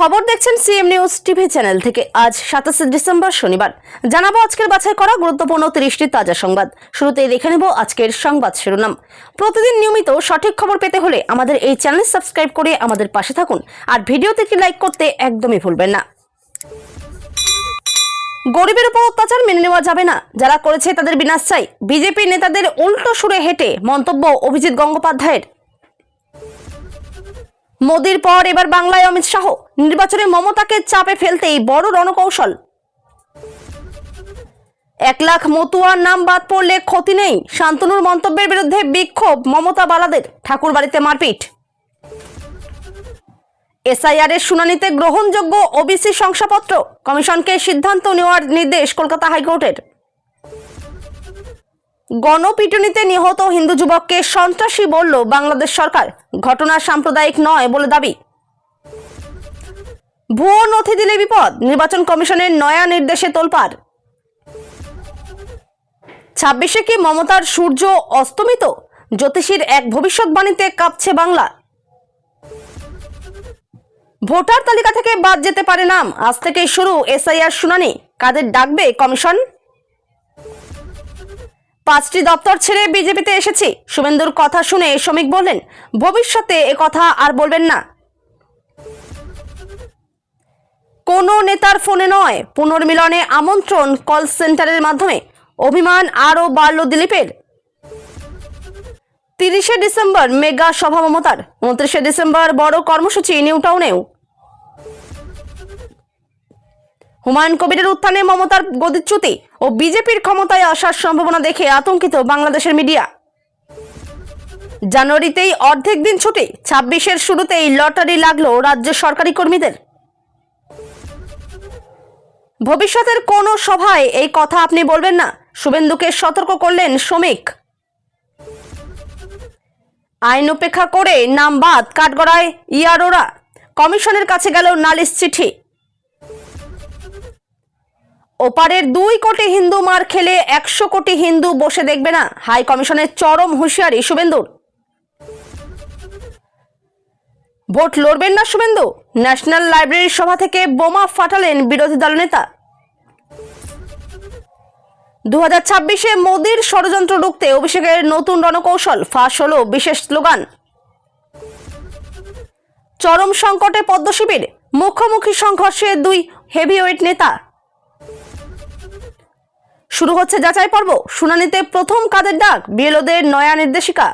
খবর দেখছেন CM news TV channel থেকে আজ সাতাশে ডিসেম্বর শনিবার। জানাব আজকের বাছাই করা গুরুত্বপূর্ণ তিরিশটি তাজা সংবাদ। শুরুতেই দেখে নেব আজকের সংবাদ শিরোনাম। প্রতিদিন নিয়মিত সঠিক খবর পেতে হলে আমাদের এই চ্যানেল সাবস্ক্রাইব করে আমাদের পাশে থাকুন। আর ভিডিওতে একটি লাইক করতে একদমই ভুলবেন না। গরিবের উপর অত্যাচার মেনে নেওয়া যাবে না। যারা করেছে তাদের বিনাশ চাই। বিজেপি নেতাদের উল্টো সুরে হেঁটে মন্তব্য অভিজিৎ গঙ্গোপাধ্যায়ের। মোদির পর এবার বাংলায় অমিত শাহ। নির্বাচনে মমতাকে চাপে ফেলতেই বড় রণকৌশল। এক লাখ মতুয়ার নাম বাদ পড়লে ক্ষতি নেই শান্তনুর মন্তব্যের বিরুদ্ধে বিক্ষোভ মমতা বালাদের ঠাকুর বাড়িতে মারপিট। এসআইআর এর শুনানিতে গ্রহণযোগ্য ওবিসি শংসাপত্র। কমিশনকে সিদ্ধান্ত নেওয়ার নির্দেশ কলকাতা হাইকোর্টের। গণপিটুনিতে নিহত হিন্দু যুবককে সন্ত্রাসী বলল বাংলাদেশ সরকার। ঘটনা সাম্প্রদায়িক নয় বলে দাবি। ভুয়ো নথি দিলে বিপদ, নির্বাচন কমিশনের নয়া নির্দেশে তোলপাড়। ছাব্বিশে কি মমতার সূর্য অস্তমিত? জ্যোতিষীর এক ভবিষ্যৎবাণীতে কাঁপছে বাংলা। ভোটার তালিকা থেকে বাদ যেতে পারে নাম। আজ থেকেই শুরু এসআইআর শুনানি। কাদের ডাকবে কমিশন? পাঁচটি দপ্তর ছেড়ে বিজেপিতে এসেছি। শুভেন্দুর কথা শুনে শ্রমিক বললেন, ভবিষ্যতে এ কথা আর বলবেন না। কোনো নেতার ফোনে নয়, পুনর্মিলনে আমন্ত্রণ কল সেন্টারের মাধ্যমে। অভিমান আরও বাড়ল দিলীপের। তিরিশে ডিসেম্বর মেগা সভা মমতার, উনত্রিশে ডিসেম্বর বড় কর্মসূচি নিউ টাউনেও। হুমায়ুন কবিরের উত্থানে মমতার গদিচ্যুতি ও বিজেপির ক্ষমতায় আসার সম্ভাবনা দেখে আতঙ্কিত বাংলাদেশের মিডিয়া। জানুয়ারিতেই অর্ধেক দিন ছুটি, ছাব্বিশের শুরুতেই লটারি লাগল রাজ্য সরকারি কর্মীদের। ভবিষ্যতের কোনো সভায় এই কথা আপনি বলবেন না? শুভেন্দুকে সতর্ক করলেন শ্রমিক। আইন উপেক্ষা করে নাম বাদ কাঠগড়ায় ইয়ারোরা। কমিশনের কাছে গেল নালিশ চিঠি। ওপারের দুই কোটি হিন্দু মার খেলে একশো কোটি হিন্দু বসে দেখবে না। হাই কমিশনের চরম হুঁশিয়ারি, শুভেন্দুর। ভোট লড়বেন না শুভেন্দু? ন্যাশনাল লাইব্রেরির সভা থেকে বোমা ফাটালেন বিরোধী দলনেতা দু হাজার ছাব্বিশে মোদীর ষড়যন্ত্র রুখতে অভিষেকের নতুন রণকৌশল, ফাঁস হলো বিশেষ স্লোগান। চরম সংকটে পদ্মশিবির, মুখোমুখি সংঘর্ষে দুই হেভিওয়েট নেতা। শুরু হচ্ছে যাচাই পর্ব। শুনানিতে প্রথম কাদের ডাক? বিএলওদের নয়া নির্দেশিকা।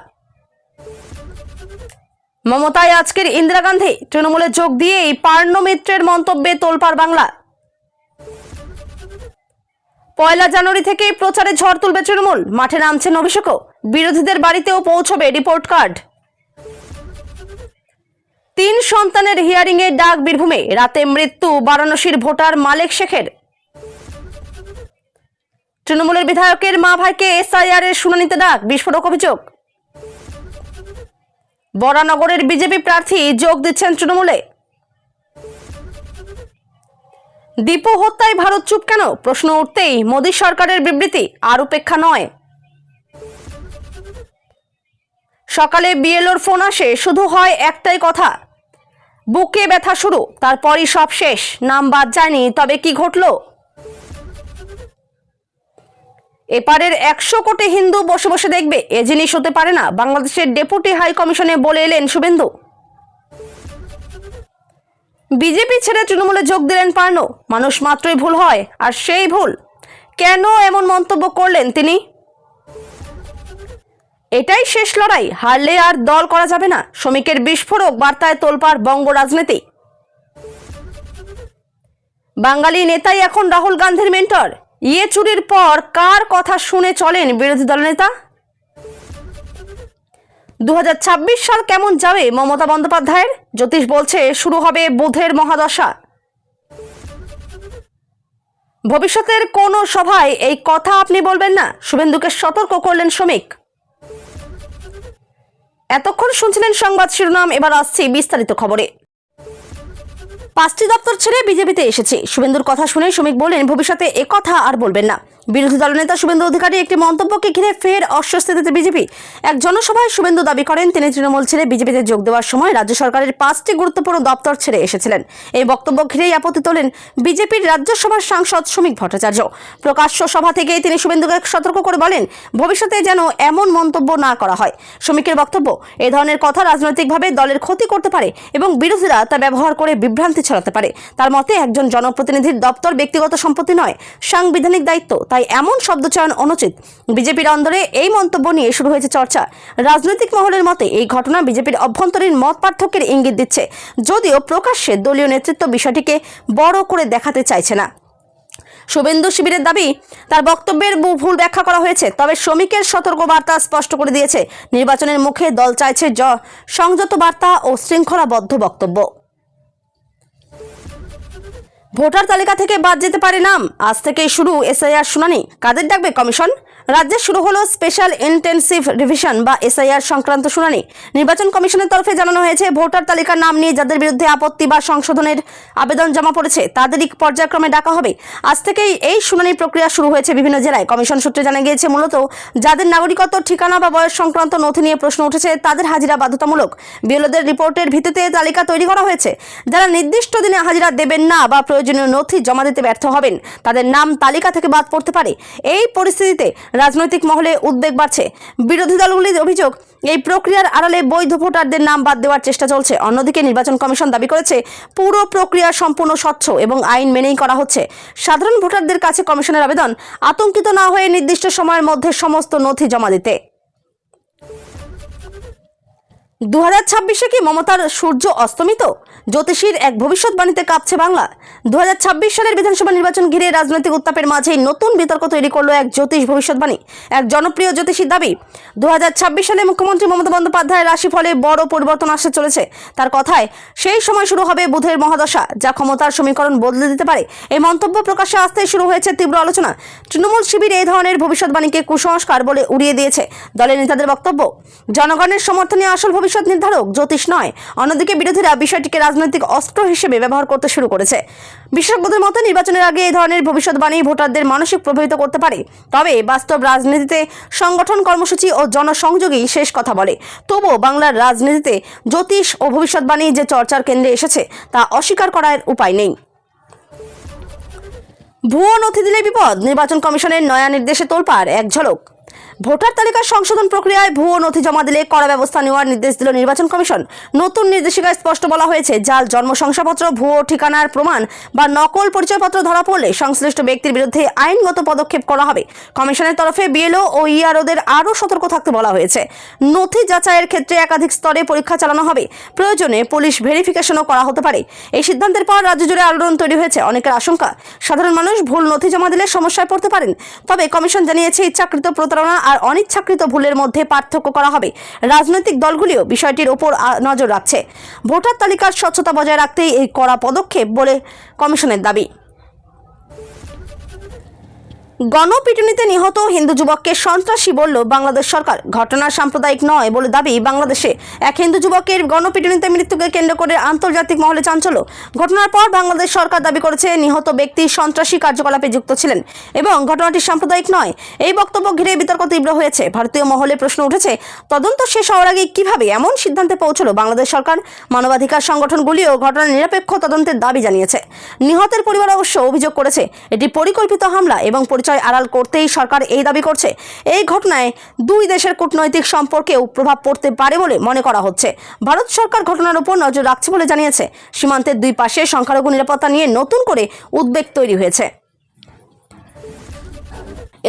মমতায় আজকের ইন্দিরা গান্ধী। তৃণমূলে যোগ দিয়েই পার্ণ মিত্রের মন্তব্যে তোলপাড় বাংলা। পয়লা জানুয়ারি থেকেই প্রচারে ঝড় তুলবে তৃণমূল। মাঠে নামছেন অভিষেকও। বিরোধীদের বাড়িতেও পৌঁছবে রিপোর্ট কার্ড। তিন সন্তানের হিয়ারিং এর ডাক বীরভূমে। রাতে মৃত্যু বারাণসীর ভোটার মালেক শেখের। তৃণমূলের বিধায়কের মা ভাইকে এসআইআর এর শুনানিতে ডাক, বিস্ফোরক অভিযোগ। বরানগরের বিজেপি প্রার্থী যোগ দিচ্ছেন তৃণমূলে। দীপু হত্যায় ভারত চুপ কেন? প্রশ্ন উঠতেই মোদী সরকারের বিবৃতি আর উপেক্ষা নয়। সকালে বিএলওর ফোন আসে, শুধু হয় একটাই কথা। বুকে ব্যথা শুরু, তারপরই সব শেষ। নাম বাদ যায়নি, তবে কি ঘটলো? এপারের একশো কোটি হিন্দু বসে বসে দেখবে। এ জিনিস হতে পারে না। বাংলাদেশের ডেপুটি হাই কমিশনে বলে এলেন শুভেন্দু। বিজেপি ছেড়ে তৃণমূলে যোগ দিলেন পার্নো। মানুষ মাত্রই ভুল হয়, আর সেই ভুল। কেন এমন মন্তব্য করলেন তিনি? এটাই শেষ লড়াই। হারলে আর দল করা যাবে না। শ্রমিকের বিস্ফোরক বার্তায় তোলপাড় বঙ্গ রাজনীতি। বাঙালি নেতাই এখন রাহুল গান্ধীর মেন্টর। ইয়ে চুরির পর কার কথা শুনে চলেন বিরোধী দলনেতা দু হাজার ছাব্বিশ সাল কেমন যাবে মমতা বন্দ্যোপাধ্যায়ের? জ্যোতিষ বলছে শুরু হবে বুধের মহাদশা। ভবিষ্যতের কোন সভায় এই কথা আপনি বলবেন না? শুভেন্দুকে সতর্ক করলেন শ্রমিক। এতক্ষণ শুনছিলেন সংবাদ শিরোনাম, এবার আসছি বিস্তারিত খবরে। পাঁচটি দপ্তর ছেড়ে বিজেপিতে এসেছি। শুভেন্দুর কথা শুনে শ্রমিক বললেন, ভবিষ্যতে এ কথা আর বলবেন না। বিরোধী দলনেতা শুভেন্দু অধিকারী একটি মন্তব্যকে ঘিরে ফের অস্বস্তিতে বিজেপি। এক জনসভায় শুভেন্দু দাবি করেন, তিনি তৃণমূল ছেড়ে বিজেপিতে যোগ দেওয়ার সময় রাজ্য সরকারের পাঁচটি গুরুত্বপূর্ণ দপ্তর ছেড়ে এসেছিলেন। এই বক্তব্য ঘিরেই আপত্তি তোলেন বিজেপির রাজ্যসভার সাংসদ শ্রমিক ভট্টাচার্য। প্রকাশ্য সভা থেকে তিনি শুভেন্দুকে সতর্ক করে বলেন, ভবিষ্যতে যেন এমন মন্তব্য না করা হয়। শ্রমিকের বক্তব্য, এ ধরনের কথা রাজনৈতিকভাবে দলের ক্ষতি করতে পারে এবং বিরোধীরা তা ব্যবহার করে বিভ্রান্তি ছড়াতে পারে। তার মতে, একজন জনপ্রতিনিধির দপ্তর ব্যক্তিগত সম্পত্তি নয়, সাংবিধানিক দায়িত্ব। তাই এমন শব্দচয়ন অনুচিত। বিজেপির অন্দরে এই মন্তব্য নিয়ে শুরু হয়েছে চর্চা। রাজনৈতিক মহলের মতে, এই ঘটনা বিজেপির অভ্যন্তরীণ মত পার্থক্যের ইঙ্গিত দিচ্ছে, যদিও প্রকাশ্যে দলীয় নেতৃত্ব বিষয়টিকে বড় করে দেখাতে চাইছে না। শুভেন্দু শিবিরের দাবি, তার বক্তব্যের ভুল ব্যাখ্যা করা হয়েছে, তবে শ্রমিকের সতর্ক বার্তা স্পষ্ট করে দিয়েছে। নির্বাচনের মুখে দল চাইছে সংযত বার্তা ও শৃঙ্খলাবদ্ধ বক্তব্য। ভোটার তালিকা থেকে বাদ যেতে পারে নাম। আজ থেকেই শুরু এসআইআর শুনানি। কাদের ডাকবে কমিশন? রাজ্যে শুরু হলো স্পেশাল ইন্টেনসিভ রিভিশন বা এসআইআর সংক্রান্ত শুনানি। নির্বাচন কমিশনের তরফে জানানো হয়েছে, ভোটার তালিকার নাম নিয়ে যাদের বিরুদ্ধে আপত্তি বা সংশোধনের আবেদন জমা পড়েছে তাদেরই পর্যায়ক্রমে ডাকা হবে। আজ থেকেই এই শুনানি প্রক্রিয়া শুরু হয়েছে বিভিন্ন জেলায়। কমিশন সূত্রে জানা গিয়েছে, মূলত যাদের নাগরিকত্ব, ঠিকানা বা বয়স সংক্রান্ত নথি নিয়ে প্রশ্ন উঠেছে, তাদের হাজিরা বাধ্যতামূলক। বিএলওদের রিপোর্টের ভিত্তিতে তালিকা তৈরি করা হয়েছে। যারা নির্দিষ্ট দিনে হাজিরা দেবেন না বা প্রয়োজনীয় নথি জমা দিতে ব্যর্থ হবেন। তাদের নাম তালিকা থেকে বাদ পড়তে পারে। এই পরিস্থিতিতে রাজনৈতিক মহলে উদ্বেগ বাড়ছে। বিরোধী দলগুলির অভিযোগ, এই প্রক্রিয়ার আড়ালে বৈধ ভোটারদের নাম বাদ দেওয়ার চেষ্টা চলছে। অন্যদিকে নির্বাচন কমিশন দাবি করেছে, পুরো প্রক্রিয়া সম্পূর্ণ স্বচ্ছ এবং আইন মেনেই করা হচ্ছে। সাধারণ ভোটারদের কাছে কমিশনের আবেদন, আতঙ্কিত না হয়ে নির্দিষ্ট সময়ের মধ্যে সমস্ত নথি জমা দিতে। দু হাজার ছাব্বিশে কি মমতার সূর্য অস্তমিত জ্যোতিষীর এক ভবিষ্যৎবাণীতে কাঁপছে বাংলা। দু হাজার ছাব্বিশ সালের বিধানসভা নির্বাচন ঘিরে রাজনৈতিক উত্তাপের মাঝেই নতুন বিতর্ক তৈরি করল এক জ্যোতিষ ভবিষ্যৎবাণী, এক জনপ্রিয় জ্যোতিষীর দাবি। দু হাজার ছাব্বিশ সালে মুখ্যমন্ত্রী মমতা বন্দ্যোপাধ্যায়ের রাশিফলে বড় পরিবর্তন আসতে চলেছে। তার কথায়, সেই সময় শুরু হবে বুধের মহাদশা, যা ক্ষমতার সমীকরণ বদলে দিতে পারে। এই মন্তব্য প্রকাশ্যে আসতেই শুরু হয়েছে তীব্র আলোচনা। তৃণমূল শিবির এই ধরনের ভবিষ্যৎবাণীকে কুসংস্কার বলে উড়িয়ে দিয়েছে দলের নেতাদের বক্তব্য। জনগণের সমর্থনে আসল ভবিষ্যৎ নির্ধারক জ্যোতিষ নয়। অন্যদিকে বিরোধীরা বিষয়টিকে রাজনৈতিক অস্ত্র হিসেবে ব্যবহার করতে শুরু করেছে। বিশেষজ্ঞদের মতে, নির্বাচনের আগে এই ধরনের ভবিষ্যৎবাণী ভোটারদের মানসিক প্রভাবিত করতে পারে। তবে বাস্তব রাজনীতিতে সংগঠন কর্মসূচি ও জনসংযোগই শেষ কথা বলে। তবুও বাংলার রাজনীতিতে জ্যোতিষ ও ভবিষ্যৎবাণী যে চর্চার কেন্দ্রে এসেছে, তা অস্বীকার করার উপায় নেই। ভুয়ো নথি দিলে বিপদ। নির্বাচন কমিশনের নয়া নির্দেশে তোলপাড় এক ঝলক। ভোটার তালিকার সংশোধন প্রক্রিয়ায় ভুয়ো নথি জমা দিলে কড়া ব্যবস্থা নেওয়ার নির্দেশ দিল নির্বাচন কমিশন। নতুন নির্দেশিকায় স্পষ্ট বলা হয়েছে জাল জন্ম শংসাপত্র ভুয়ো ঠিকানার প্রমাণ বা নকল পরিচয়পত্র ধরা পড়লে সংশ্লিষ্ট ব্যক্তির বিরুদ্ধে আইনগত পদক্ষেপ করা হবে। কমিশনের তরফে বিএলও ও ইআরওদের আরও সতর্ক থাকতে বলা হয়েছে। নথি যাচাইয়ের ক্ষেত্রে একাধিক স্তরে পরীক্ষা চালানো হবে। প্রয়োজনে পুলিশ ভেরিফিকেশনও করা হতে পারে। এই সিদ্ধান্তের পর রাজ্য জুড়ে আলোড়ন তৈরি হয়েছে, অনেকের আশঙ্কা। সাধারণ মানুষ ভুল নথি জমা দিলে সমস্যায় পড়তে পারেন। তবে কমিশন জানিয়েছে, ইচ্ছাকৃত প্রতারণা আর অনিচ্ছাকৃত ভুলের মধ্যে পার্থক্য করা হবে। রাজনৈতিক দলগুলিও বিষয়টির ওপর নজর রাখছে। ভোটার তালিকার স্বচ্ছতা বজায় রাখতেই এই কড়া পদক্ষেপ বলে কমিশনের দাবি। গণপিটুনিতে নিহত হিন্দু যুবককে সন্ত্রাসী বলল বাংলাদেশ সরকার। ঘটনা সাম্প্রদায়িক নয় বলে দাবি বাংলাদেশে। এক হিন্দু যুবকের গণপিটুনিতে মৃত্যুকে কেন্দ্র করে আন্তর্জাতিক মহলে চাঞ্চল্য। ঘটনার পর বাংলাদেশ সরকার দাবি করেছে নিহত ব্যক্তি সন্ত্রাসী কার্যকলাপে যুক্ত ছিলেন এবং ঘটনাটি সাম্প্রদায়িক নয়। এই বক্তব্য ঘিরে বিতর্ক তীব্র হয়েছে। ভারতীয় মহলে প্রশ্ন উঠেছে, তদন্ত শেষ হওয়ার আগে কীভাবে এমন সিদ্ধান্তে পৌঁছলো বাংলাদেশ সরকার? মানবাধিকার সংগঠনগুলিও ঘটনার নিরপেক্ষ তদন্তের দাবি জানিয়েছে। নিহতের পরিবার অবশ্য অভিযোগ করেছে, এটি পরিকল্পিত হামলা এবং পরিচয় আড়াল করতেই সরকার এই দাবি করছে। এই ঘটনায় দুই দেশের কূটনৈতিক সম্পর্কেও প্রভাব পড়তে পারে বলে মনে করা হচ্ছে। ভারত সরকার ঘটনার উপর নজর রাখছে বলে জানিয়েছে। সীমান্তের দুই পাশে সংখ্যালঘু নিরাপত্তা নিয়ে নতুন করে উদ্বেগ তৈরি হয়েছে।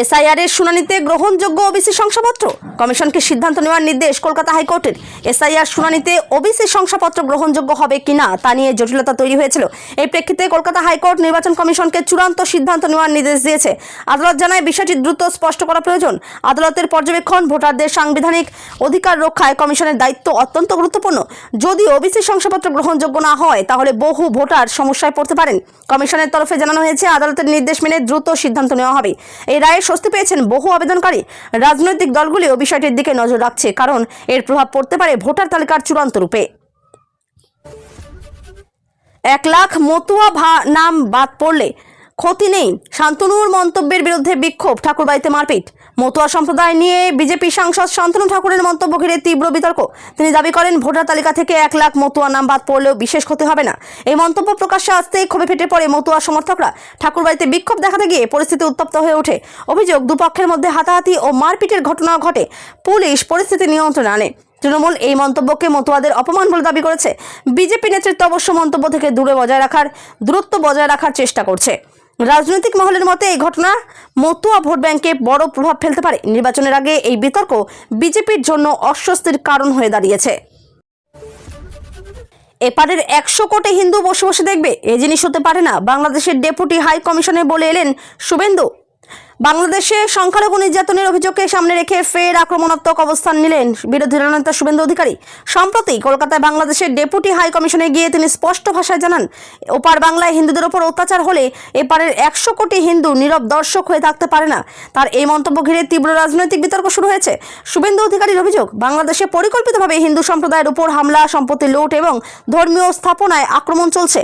এসআইআর এর শুনানিতে গ্রহণযোগ্য ওবিসি শংসাপত্র? কমিশনকে সিদ্ধান্ত নেওয়ার নির্দেশ কলকাতা হাইকোর্টের। এসআইআর শুনানিতে ওবিসি শংসাপত্র গ্রহণযোগ্য হবে কিনা তা নিয়ে জটিলতা তৈরি হয়েছিল। এই প্রেক্ষিতে কলকাতা হাইকোর্ট নির্বাচন কমিশনকে চূড়ান্ত সিদ্ধান্ত নেওয়ার নির্দেশ দিয়েছে। আদালত জানায় বিষয়টি দ্রুত স্পষ্ট করা প্রয়োজন। আদালতের পর্যবেক্ষণ, ভোটারদের সাংবিধানিক অধিকার রক্ষায় কমিশনের দায়িত্ব অত্যন্ত গুরুত্বপূর্ণ। যদি ওবিসি শংসাপত্র গ্রহণযোগ্য না হয়, তাহলে বহু ভোটার সমস্যায় পড়তে পারেন। কমিশনের তরফে জানানো হয়েছে, আদালতের নির্দেশ মেনে দ্রুত সিদ্ধান্ত নেওয়া হবে। এই রায়ে স্বস্তি পেয়েছেন বহু আবেদনকারী। রাজনৈতিক দলগুলিও বিষয়টির দিকে নজর রাখছে, কারণ এর প্রভাব পড়তে পারে ভোটার তালিকার চূড়ান্ত রূপে। এক লাখ মতুয়া ভা, নাম বাদ পড়লে ক্ষতি নেই। শান্তনুর মন্তব্যের বিরুদ্ধে বিক্ষোভ, ঠাকুরবাড়িতে মারপিট। মতুয়া সম্প্রদায় নিয়ে বিজেপি সাংসদ শান্তনু ঠাকুরের মন্তব্য ঘিরে তীব্র বিতর্ক। তিনি দাবি করেন, ভোটার তালিকা থেকে এক লাখ মতুয়া নাম বাদ পড়লেও বিশেষ ক্ষতি হবে না। এই মন্তব্য প্রকাশ্যে আসতেই ক্ষোভে ফেটে পড়ে মতুয়া সমর্থকরা। ঠাকুরবাড়িতে বিক্ষোভ দেখাতে গিয়ে পরিস্থিতি উত্তপ্ত হয়ে ওঠে। অভিযোগ, দুপক্ষের মধ্যে হাতাহাতি ও মারপিটের ঘটনা ঘটে। পুলিশ পরিস্থিতি নিয়ন্ত্রণে আনে। তৃণমূল এই মন্তব্যকে মতুয়াদের অপমান বলে দাবি করেছে। বিজেপি নেতৃত্ব অবশ্য মন্তব্য থেকে দূরে বজায় রাখার, দূরত্ব বজায় রাখার চেষ্টা করছে। রাজনৈতিক মহলের মতে এই ঘটনা মতুয়া ভোট ব্যাংকে বড় প্রভাব ফেলতে পারে। নির্বাচনের আগে এই বিতর্ক বিজেপির জন্য অস্বস্তির কারণ হয়ে দাঁড়িয়েছে। এপারের একশো কোটি হিন্দু বসে বসে দেখবে। এ জিনিস হতে পারে না। বাংলাদেশের ডেপুটি হাই কমিশনে বলে এলেন শুভেন্দু। বাংলাদেশে সংখ্যালঘু নির্যাতনের অভিযোগকে সামনে রেখে ফের আক্রমণাত্মক অবস্থান নিলেন বিরোধী দলনেতা শুভেন্দু অধিকারী। সম্প্রতি কলকাতায় বাংলাদেশের ডেপুটি হাই কমিশনে গিয়ে তিনি স্পষ্ট ভাষায় জানান, ওপার বাংলায় হিন্দুদের ওপর অত্যাচার হলে এপারের একশো কোটি হিন্দু নীরব দর্শক হয়ে থাকতে পারে না। তার এই মন্তব্য ঘিরে তীব্র রাজনৈতিক বিতর্ক শুরু হয়েছে। শুভেন্দু অধিকারীর অভিযোগ, বাংলাদেশে পরিকল্পিতভাবে হিন্দু সম্প্রদায়ের উপর হামলা, সম্পত্তি লুট এবং ধর্মীয় স্থাপনায় আক্রমণ চলছে।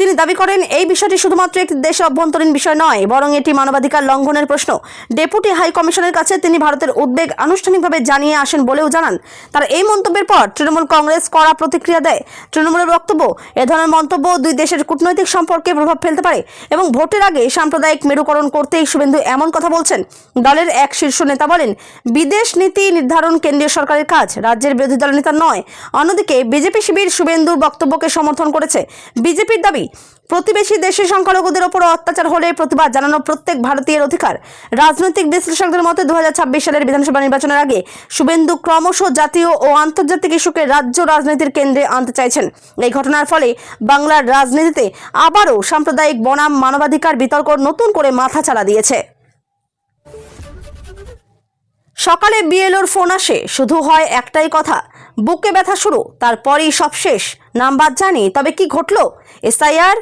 তিনি দাবি করেন, এই বিষয়টি শুধুমাত্র একটি দেশের অভ্যন্তরীণ বিষয় নয়, বরং এটি মানবাধিকার লঙ্ঘনের প্রশ্ন। ডেপুটি হাই কমিশনের কাছে তিনি ভারতের উদ্বেগ আনুষ্ঠানিকভাবে জানিয়ে আসেন বলেও জানান। তার এই মন্তব্যের পর তৃণমূল কংগ্রেস কড়া প্রতিক্রিয়া দেয়। তৃণমূলের বক্তব্য, এ ধরনের মন্তব্য দুই দেশের কূটনৈতিক সম্পর্কে প্রভাব ফেলতে পারে এবং ভোটের আগে সাম্প্রদায়িক মেরুকরণ করতেই শুভেন্দু এমন কথা বলছেন। দলের এক শীর্ষ নেতা বলেন, বিদেশ নীতি নির্ধারণ কেন্দ্রীয় সরকারের কাজ, রাজ্যের বিরোধী দল নেতা নয়। অন্যদিকে বিজেপি শিবির শুভেন্দুর বক্তব্যকে সমর্থন করেছে। বিজেপির দাবি প্রতিবেশী দেশের সংখ্যালঘুদের ওপর অত্যাচার হলে প্রতিবাদ জানানো প্রত্যেক ভারতীয়ের অধিকার। রাজনৈতিক বিশ্লেষকদের মতে দু হাজার ছাব্বিশ সালের বিধানসভা নির্বাচনের আগে শুভেন্দু ক্রমশ জাতীয় ও আন্তর্জাতিক ইস্যুকে রাজ্য রাজনীতির কেন্দ্রে আনতে চাইছেন। এই ঘটনার ফলে বাংলার রাজনীতিতে আবারও সাম্প্রদায়িক বনাম, মানবাধিকার বিতর্ক নতুন করে মাথা চালা দিয়েছে। সকালে বিএলওর ফোন আসে, শুধু হয় একটাই কথা, বুকে ব্যথা শুরু, তারপরেই সব শেষ। নাম্বার জানি, তবে কি ঘটলো? এসআইআর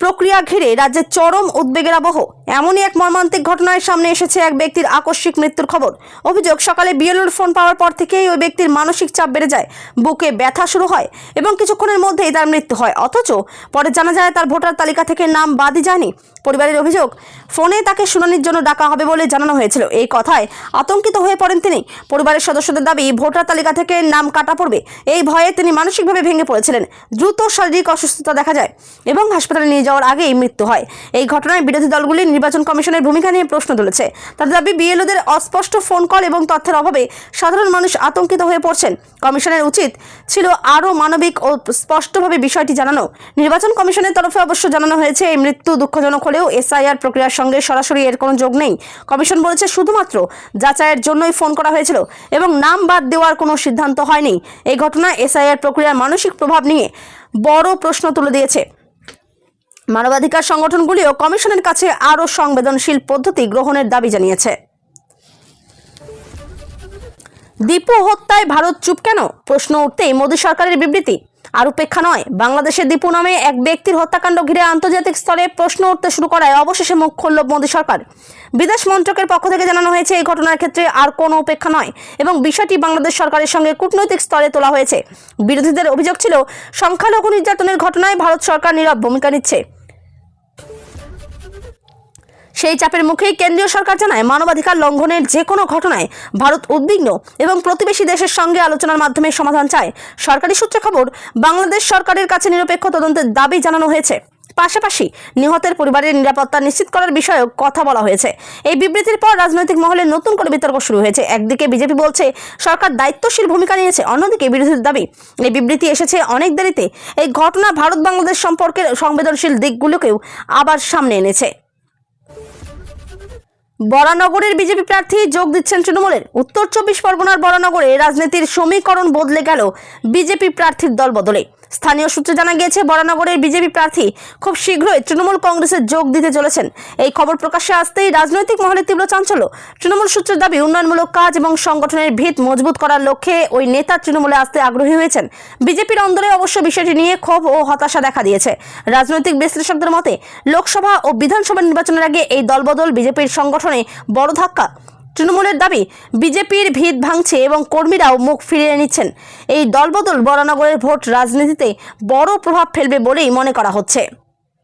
প্রক্রিয়া ঘিরে রাজ্যে চরম উদ্বেগের আবহ। এমনই এক মর্মান্তিক ঘটনায় সামনে এসেছে এক ব্যক্তির আকস্মিক মৃত্যুর খবর। অভিযোগ, সকালে বিএলওর ফোন পাওয়ার পর থেকেই ওই ব্যক্তির মানসিক চাপ বেড়ে যায়, বুকে ব্যথা শুরু হয় এবং কিছুক্ষণের মধ্যেই তার মৃত্যু হয়। অথচ পরে জানা যায়, তার ভোটার তালিকা থেকে নাম বাদই যায়নি পরিবারের অভিযোগ, ফোনে তাকে শুনানির জন্য ডাকা হবে বলে জানানো হয়েছিল। এই কথায় আতঙ্কিত হয়ে পড়েন তিনি। পরিবারের সদস্যদের দাবি, ভোটার তালিকা থেকে নাম কাটা পড়বে। এই ভয়ে তিনি মানসিকভাবে ভেঙে পড়েছিলেন। দ্রুত শারীরিক অসুস্থতা দেখা যায় এবং হাসপাতালে নিয়ে যাওয়ার আগেই মৃত্যু হয়। এই ঘটনায় বিরোধী দলগুলি নির্বাচন কমিশনের ভূমিকা নিয়ে প্রশ্ন তুলেছে। তাদের দাবি, বিএলওদের অস্পষ্ট ফোন কল এবং তথ্যের অভাবে সাধারণ মানুষ আতঙ্কিত হয়ে পড়ছেন। কমিশনের উচিত ছিল আরও মানবিক ও স্পষ্টভাবে বিষয়টি জানানো। নির্বাচন কমিশনের তরফে অবশ্য জানানো হয়েছে, এই মৃত্যু দুঃখজনক হলেও এসআইআর প্রক্রিয়ার সঙ্গে সরাসরি এর কোনো যোগ নেই। কমিশন বলেছে শুধুমাত্র যাচাইয়ের জন্যই ফোন করা হয়েছিল এবং নাম বাদ দেওয়ার কোনো সিদ্ধান্ত হয়নি। এই ঘটনা এসআইআর প্রক্রিয়ার মানসিক প্রভাব নিয়ে বড় প্রশ্ন তুলে দিয়েছে। মানবাধিকার সংগঠনগুলিও কমিশনের কাছে আরও সংবেদনশীল পদ্ধতি গ্রহণের দাবি জানিয়েছে। দীপু হত্যায় ভারত চুপ কেন? প্রশ্ন উঠতেই মোদী সরকারের বিবৃতি। আর উপেক্ষা নয় বাংলাদেশের দীপু নামে এক ব্যক্তির হত্যাকাণ্ড ঘিরে আন্তর্জাতিক স্তরে প্রশ্ন উঠতে শুরু করায় অবশেষে মুখ খুলল মোদী সরকার। বিদেশ মন্ত্রকের পক্ষ থেকে জানানো হয়েছে, এই ঘটনার ক্ষেত্রে আর কোনো উপেক্ষা নয় এবং বিষয়টি বাংলাদেশ সরকারের সঙ্গে কূটনৈতিক স্তরে তোলা হয়েছে। বিরোধীদের অভিযোগ ছিল, সংখ্যালঘু নির্যাতনের ঘটনায় ভারত সরকার নীরব ভূমিকা নিচ্ছে। সেই চাপের মুখেই কেন্দ্রীয় সরকার জানায় মানবাধিকার লঙ্ঘনের যে কোনো ঘটনায় ভারত উদ্বিগ্ন এবং প্রতিবেশী দেশের সঙ্গে আলোচনার মাধ্যমে সমাধান চায়। সরকারি সূত্রে খবর, বাংলাদেশ সরকারের কাছে নিরপেক্ষ তদন্তের দাবি জানানো হয়েছে। পাশাপাশি নিহতের পরিবারের নিরাপত্তা নিশ্চিত করার বিষয়েও কথা বলা হয়েছে। এই বিবৃতির পর রাজনৈতিক মহলে নতুন করে বিতর্ক শুরু হয়েছে। একদিকে বিজেপি বলছে, সরকার দায়িত্বশীল ভূমিকা নিয়েছে, অন্যদিকে বিরোধীর দাবি, এই বিবৃতি এসেছে অনেক দেরিতে। এই ঘটনা ভারত বাংলাদেশ সম্পর্কের সংবেদনশীল দিকগুলোকেও আবার সামনে এনেছে। বরানগরের বিজেপি প্রার্থী যোগ দিচ্ছেন তৃণমূলের। উত্তর চব্বিশ পরগনার বরানগরে রাজনীতির সমীকরণ বদলে গেল বিজেপি প্রার্থীর দল বদলে স্থানীয় সূত্রে জানা গিয়েছে, বরানগরের বিজেপি প্রার্থী খুব শীঘ্রই তৃণমূল কংগ্রেসে যোগ দিতে চলেছেন। এই খবর প্রকাশ্যে আসতেই রাজনৈতিক মহলে তীব্র চাঞ্চল্য। তৃণমূল সূত্রের দাবি, উন্নয়নমূলক কাজ এবং সংগঠনের ভিত মজবুত করার লক্ষ্যে ওই নেতা তৃণমূলে আসতে আগ্রহী হয়েছেন। বিজেপির অন্দরে অবশ্য বিষয়টি নিয়ে ক্ষোভ ও হতাশা দেখা দিয়েছে। রাজনৈতিক বিশ্লেষকদের মতে, লোকসভা ও বিধানসভা নির্বাচনের আগে এই দলবদল বিজেপির সংগঠনে বড় ধাক্কা তৃণমূলের দাবি বিজেপির ভিত ভাঙছে এবং কর্মীরাও মুখ ফিরিয়ে নিচ্ছেন। এই দলবদল বরানগরের ভোট রাজনীতিতে বড় প্রভাব ফেলবে বলেই মনে করা হচ্ছে।